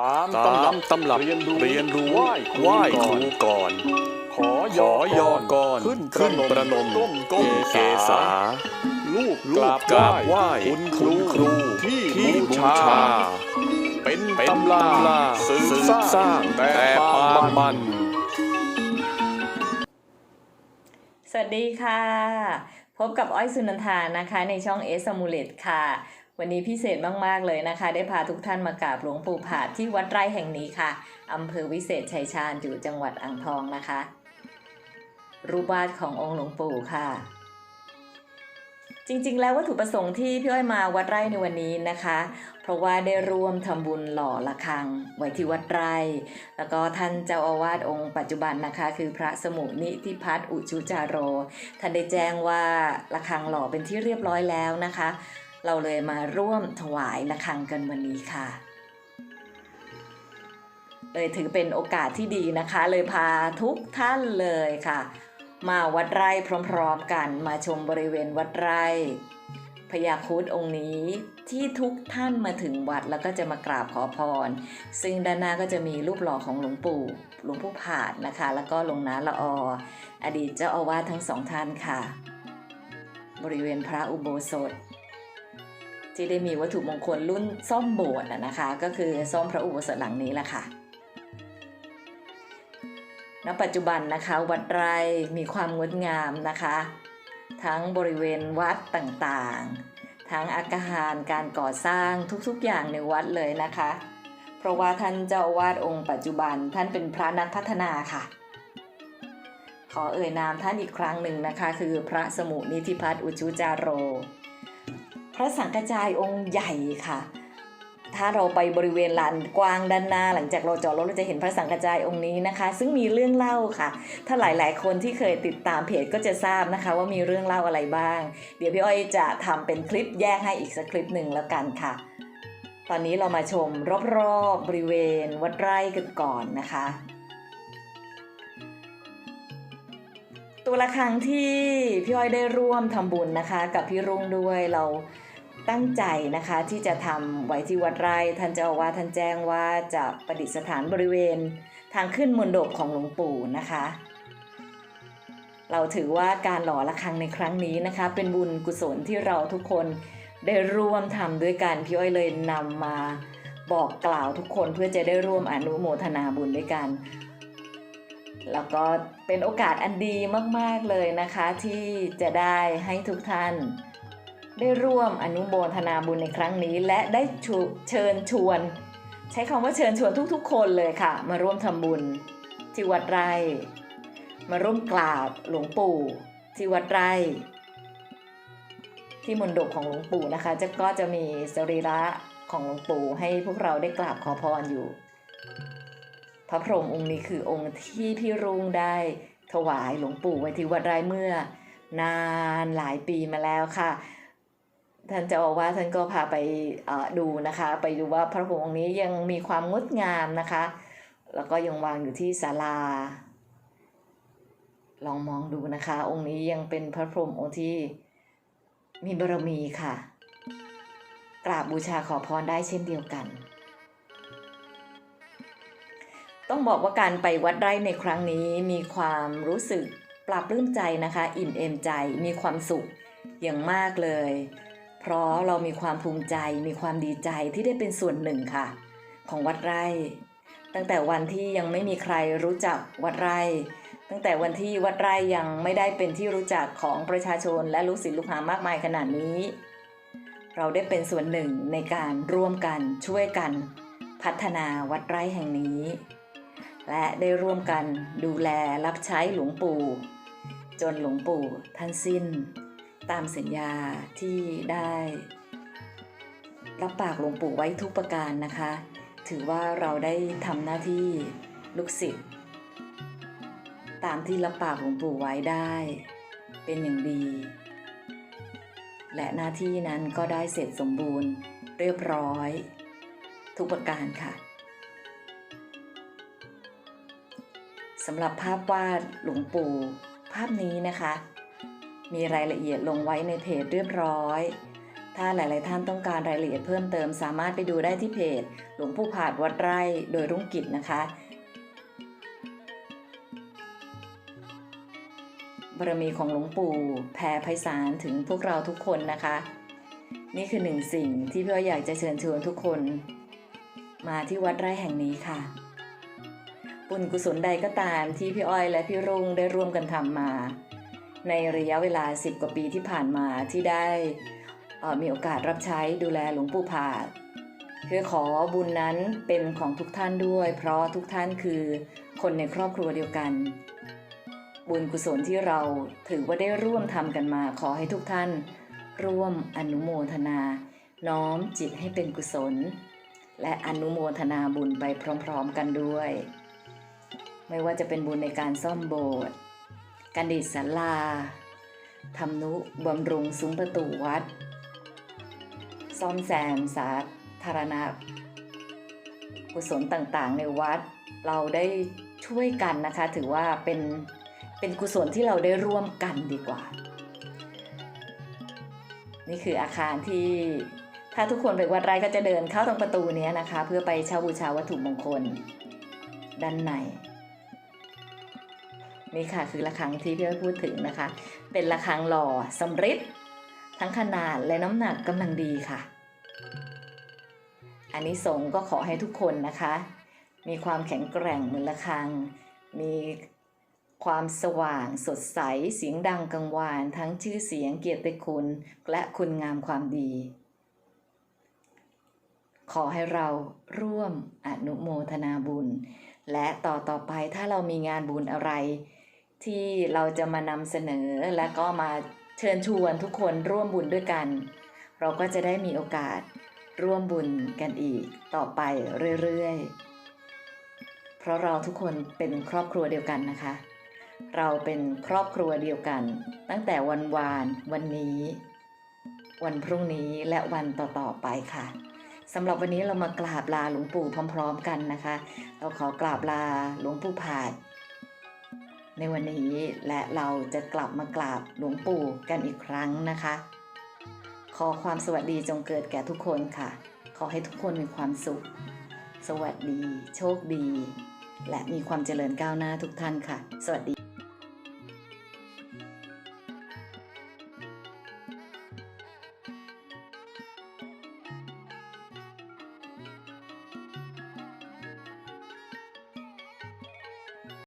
ตามตาตำรับมตำรับเรียนรู้เรียนรู้ไหว้ไหว้คครูรูก่อนก่อนขอขอยอก่อน ขึ้นขึ้นประนมก้มเกเกษาลูกกราบกราบไหว้คุณคคุรูณครูที่ที่บูบูชาชา เป็นเป็นตำราตำราสืสืบบสสร้าร้างงแต่แต่ปาปางงมัมันนสวัสดีค่ะ พบกับอ้อยสุนันทานะคะ ในช่องเอสมูเลตค่ะ วันนี้พิเศษมาก ๆ เลยนะคะ ได้พาทุกท่านมากราบหลวงปู่ผาดที่วัดไร่แห่งนี้ค่ะอำเภอวิเศษชัยชาญอยู่จังหวัดอ่างทองนะคะ รูปวาดขององค์หลวงปู่ค่ะ จริงๆ แล้ววัตถุประสงค์ที่พี่อ้อยมาวัดไร่ในวันนี้นะคะ เพราะว่าได้ร่วมทำบุญหล่อระฆังไว้ที่วัดไร่ แล้วก็ท่านเจ้าอาวาสองค์ปัจจุบันนะคะ คือพระสมุนิธิพัฒน์อุชุจาโร ท่านได้แจ้งว่าระฆังหล่อเป็นที่เรียบร้อยแล้วนะคะ เราเลยมาร่วมถวายระฆังกันวันนี้ค่ะ เลยถือเป็นโอกาสที่ดีนะคะ เลยพาทุกท่านเลยค่ะ มาวัดไร่พร้อมๆกัน มาชมบริเวณวัดไร่พญาครุดองค์นี้ที่ทุกท่านมาถึงวัดแล้วก็จะมากราบขอพร ซึ่งด้านหน้าก็จะมีรูปหล่อของหลวงปู่หลวงปู่ผาดนะคะ แล้วก็หลวงนาละอออดีตเจ้าอาวาสทั้งสองท่านค่ะ บริเวณพระอุโบสถ ที่ได้มีวัตถุมงคลรุ่นซ่อมโบสถ์นะคะ ก็คือซ่อมพระอุโบสถหลังนี้แหละค่ะณปัจจุบันนะคะวัดไร่มีความงดงามนะคะ ทั้งบริเวณวัดต่างๆ ทั้งอาคารการก่อสร้างทุกๆอย่างในวัดเลยนะคะ เพราะว่าท่านเจ้าอาวาสองค์ปัจจุบันท่านเป็นพระนักพัฒนาค่ะ ขอเอ่ยนามท่านอีกครั้งหนึ่งนะคะ คือพระสมุนิธิพัฒน์อุชุจาโร พระสังฆจายองค์ใหญ่ค่ะ ถ้าเราไปบริเวณลานกว้างด้านหน้า หลังจากเราจอดรถเราจะเห็นพระสังฆจายองค์นี้นะคะ ซึ่งมีเรื่องเล่าค่ะ ถ้าหลายๆ คนที่เคยติดตามเพจก็จะทราบนะคะ ว่ามีเรื่องเล่าอะไรบ้าง เดี๋ยวพี่อ้อยจะทำเป็นคลิปแยกให้อีกสักคลิปหนึ่งแล้วกันค่ะ ตอนนี้เรามาชมรอบๆบริเวณวัดไร่กันก่อนนะคะตัวละครั้งที่พี่อ้อยได้ร่วมทำบุญนะคะ กับพี่รุ่งด้วยเรา ตั้งใจนะคะที่จะทำไว้ที่วัดไร่ท่านเจ้าอาวาสท่านแจ้งว่าจะประดิษฐานบริเวณทางขึ้นมณฑปของหลวงปู่นะคะ เราถือว่าการหล่อระฆังในครั้งนี้นะคะ เป็นบุญกุศลที่เราทุกคนได้ร่วมทำด้วยกันพี่อ้อยเลยนำมาบอกกล่าวทุกคนเพื่อจะได้ร่วมอนุโมทนาบุญด้วยกัน แล้วก็เป็นโอกาสอันดีมาก ๆเลยนะคะที่จะได้ให้ทุกท่าน ได้ร่วมอนุโมทนาบุญในครั้งนี้ และได้เชิญชวน ใช้คำว่าเชิญชวนทุกๆ คนเลยค่ะ มาร่วมทำบุญที่วัดไร่ มาร่วมกราบหลวงปู่ที่วัดไร่ที่มณฑปของหลวงปู่นะคะจะก็จะมีสรีระของหลวงปู่ให้พวกเราได้กราบขอพรอยู่ พระพรหมองค์นี้คือองค์ที่พี่รุ่งได้ถวายหลวงปู่ไว้ที่วัดไร่เมื่อนานหลายปีมาแล้วค่ะ ท่านเจ้าอาวาสท่านก็พาไปดูนะคะ ไปดูว่าพระพรหมองค์นี้ยังมีความงดงามนะคะ แล้วก็ยังวางอยู่ที่ศาลา ลองมองดูนะคะ องค์นี้ยังเป็นพระพรหมองค์ที่มีบารมีค่ะ กราบบูชาขอพรได้เช่นเดียวกัน ต้องบอกว่าการไปวัดไร่ในครั้งนี้มีความรู้สึกปรับปลื้มใจนะคะ อิ่มเอมใจมีความสุขอย่างมากเลย เพราะเรามีความภูมิใจมีความดีใจที่ได้เป็นส่วนหนึ่งค่ะ ของวัดไร่ ตั้งแต่วันที่ยังไม่มีใครรู้จักวัดไร่ ตั้งแต่วันที่วัดไร่ยังไม่ได้เป็นที่รู้จักของประชาชนและลูกศิษย์ลูกหามากมายขนาดนี้ เราได้เป็นส่วนหนึ่งในการร่วมกันช่วยกัน พัฒนาวัดไร่แห่งนี้ และได้ร่วมกันดูแลรับใช้หลวงปู่ จนหลวงปู่ท่านสิ้น ตามสัญญาที่ได้รับปากหลวงปู่ไว้ทุกประการนะคะ ถือว่าเราได้ทำหน้าที่ลูกศิษย์ตามที่รับปากหลวงปู่ไว้ได้ เป็นอย่างดี และหน้าที่นั้นก็ได้เสร็จสมบูรณ์เรียบร้อย ทุกประการค่ะสำหรับภาพวาดหลวงปู่ภาพนี้นะคะ มีรายละเอียดลงไว้ในเพจเรียบร้อย ถ้าหลาย ๆ ท่านต้องการรายละเอียดเพิ่มเติมสามารถไปดูได้ที่เพจ หลวงปู่ผาดวัดไร่โดยรุ่งกิจนะคะ บารมีของหลวงปู่แผ่ไพศาลถึงพวกเราทุกคนนะคะ นี่คือหนึ่งสิ่งที่พี่อ้อยอยากจะเชิญชวนทุกคน มาที่วัดไร่แห่งนี้ค่ะบุญกุศลใดก็ตามที่พี่อ้อยและพี่รุ่งได้ร่วมกันทำมา ในระยะเวลา 10 กว่าปีที่ผ่านมาที่ได้มีโอกาสรับใช้ดูแลหลวงปู่ผาดเพื่อขอบุญนั้นเป็นของทุกท่านด้วย เพราะทุกท่านคือคนในครอบครัวเดียวกัน บุญกุศลที่เราถือว่าได้ร่วมทำกันมาขอให้ทุกท่าน ร่วมอนุโมทนา น้อมจิตให้เป็นกุศล และอนุโมทนาบุญไปพร้อมๆกันด้วย ไม่ว่าจะเป็นบุญในการซ่อมโบสถ์ การดีดศาลาทำนุบำรุงซุ้มประตูวัด ซ่อมแซมสาธารณะกุศลต่างๆ ในวัด เราได้ช่วยกันนะคะ ถือว่าเป็นเป็นกุศลที่เราได้ร่วมกันดีกว่า นี่คืออาคารที่ถ้าทุกคนไปวัดไร่ก็จะเดินเข้าตรงประตูนี้นะคะ เพื่อไปเช่าบูชาวัตถุมงคล ด้านใน นี่ค่ะคือระฆังที่พี่อ้อยพูดถึงนะคะ เป็นระฆังหล่อสำริดทั้งขนาดและน้ำหนักกำลังดีค่ะ อันนี้สงก็ขอให้ทุกคนนะคะ มีความแข็งแกร่งเหมือนระฆัง มีความสว่างสดใสเสียงดังกังวาน ทั้งชื่อเสียงเกียรติคุณ และคุณงามความดี ขอให้เราร่วมอนุโมทนาบุญ และต่อต่อไปถ้าเรามีงานบุญอะไร ที่เราจะมานำเสนอและก็มาเชิญชวนทุกคนร่วมบุญด้วยกัน เราก็จะได้มีโอกาสร่วมบุญกันอีกต่อไปเรื่อยๆ เพราะเราทุกคนเป็นครอบครัวเดียวกันนะคะ เราเป็นครอบครัวเดียวกัน ตั้งแต่วันวาน วันนี้ วันพรุ่งนี้และวันต่อๆไปค่ะสำหรับวันนี้เรามากราบลาหลวงปู่พร้อม ๆ กันนะคะ เราขอกราบลาหลวงปู่ผาด ในวันนี้และเราจะกลับมากราบหลวงปู่กันอีกครั้งนะคะ ขอความสวัสดีจงเกิดแก่ทุกคนค่ะ ขอให้ทุกคนมีความสุข สวัสดี โชคดี และมีความเจริญก้าวหน้าทุกท่านค่ะ สวัสดี